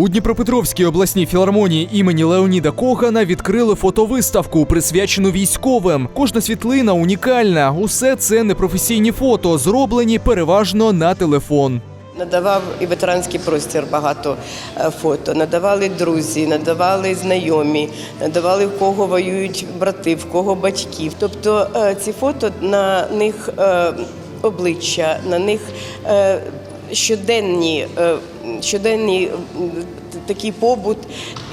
У Дніпропетровській обласній філармонії імені Леоніда Когана відкрили фотовиставку, присвячену військовим. Кожна світлина унікальна. Усе це непрофесійні фото, зроблені переважно на телефон. Надавав і ветеранський простір багато е, фото. Надавали друзі, надавали знайомі, надавали в кого воюють брати, в кого батьків. Тобто е, ці фото на них е, обличчя, на них щоденні, е, щоденні м, такий побут,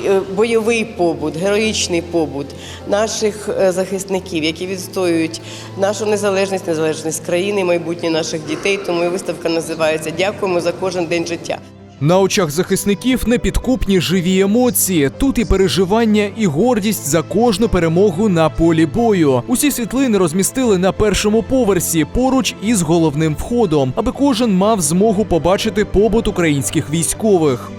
е, бойовий побут, героїчний побут наших е, захисників, які відстоюють нашу незалежність, незалежність країни, майбутнє наших дітей. Тому і виставка називається Дякуємо за кожен день життя. На очах захисників непідкупні живі емоції. Тут і переживання, і гордість за кожну перемогу на полі бою. Усі світлини розмістили на першому поверсі поруч із головним входом, аби кожен мав змогу побачити побут українських військових.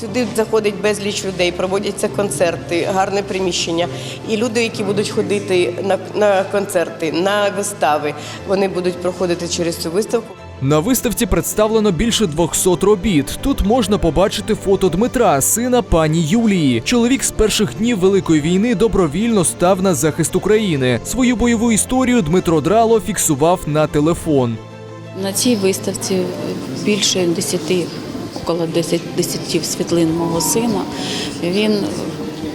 Сюди заходить безліч людей, проводяться концерти, гарне приміщення. І люди, які будуть ходити на, на концерти, на вистави, вони будуть проходити через цю виставку. На виставці представлено більше 200 робіт. Тут можна побачити фото Дмитра, сина пані Юлії. Чоловік з перших днів Великої війни добровільно став на захист України. Свою бойову історію Дмитро Драло фіксував на телефон. На цій виставці більше 10, около 10, 10 світлин мого сина. Він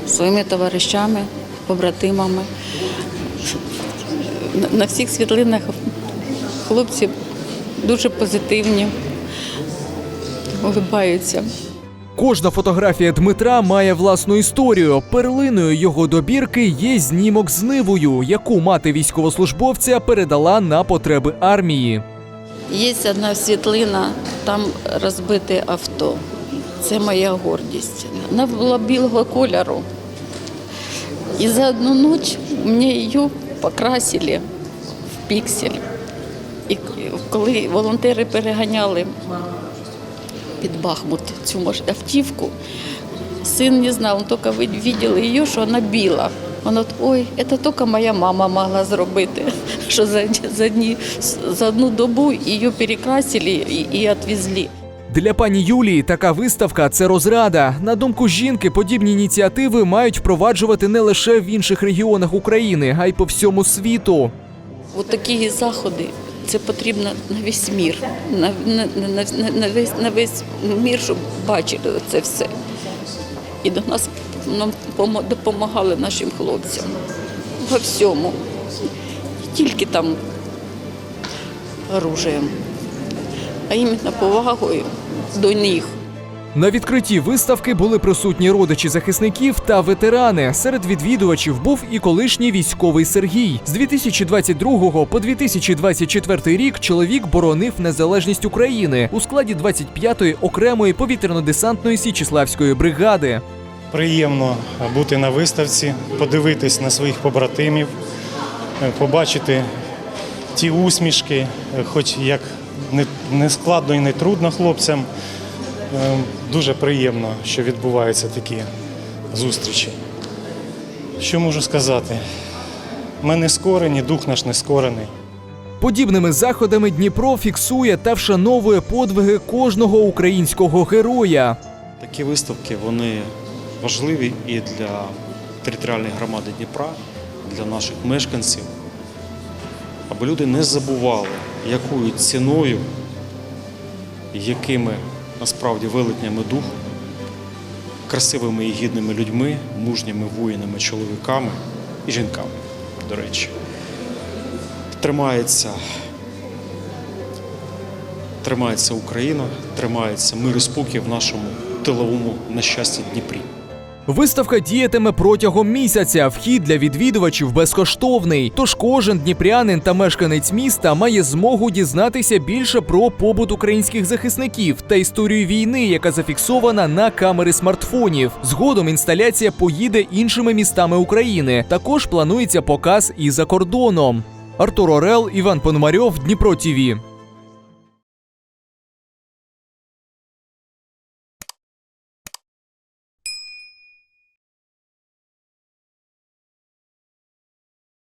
своїми товаришами, побратимами. На всіх світлинах хлопці дуже позитивні, улибаються. Кожна фотографія Дмитра має власну історію. Перлиною його добірки є знімок з нивою, яку мати військовослужбовця передала на потреби армії. Є одна світлина, там розбите авто. Це моя гордість. Вона була білого кольору. І за одну ніч мені її покрасили в піксель. І коли волонтери переганяли під Бахмут цю автівку, син не знав, він тільки ви- її, що вона біла. Він от, ой, це тільки моя мама могла зробити, що за, за, дні, за одну добу її перекрасили і, і відвезли. Для пані Юлії така виставка це розрада. На думку жінки, подібні ініціативи мають впроваджувати не лише в інших регіонах України, а й по всьому світу. От такі заходи це потрібно на весь мір, на, на, на, на, весь, на весь мір, щоб бачили це все. І до нас нам допомагали нашим хлопцям во всьому. Не тільки там оружием, а іменно повагою до них. На відкритті виставки були присутні родичі захисників та ветерани. Серед відвідувачів був і колишній військовий Сергій. З 2022 по 2024 рік чоловік боронив незалежність України у складі 25-ї окремої повітряно-десантної Січіславської бригади. Приємно бути на виставці, подивитись на своїх побратимів, е, побачити ті усмішки, е, хоч як не складно і не трудно хлопцям. Е, Дуже приємно, що відбуваються такі зустрічі. Що можу сказати? Ми не скорені, дух наш не скорений. Подібними заходами Дніпро фіксує та вшановує подвиги кожного українського героя. Такі виставки вони важливі і для територіальної громади Дніпра, для наших мешканців, аби люди не забували, якою ціною, якими насправді велетнями духу, красивими і гідними людьми, мужніми воїнами, чоловіками і жінками, до речі, тримається тримається Україна, тримається мир і спокій в нашому тиловому на щастя Дніпрі. Виставка діятиме протягом місяця. Вхід для відвідувачів безкоштовний. Тож кожен дніпрянин та мешканець міста має змогу дізнатися більше про побут українських захисників та історію війни, яка зафіксована на камери смартфонів. Згодом інсталяція поїде іншими містами України. Також планується показ і за кордоном. Артур Орел, Іван Пономарьов, Дніпро ТІВІ.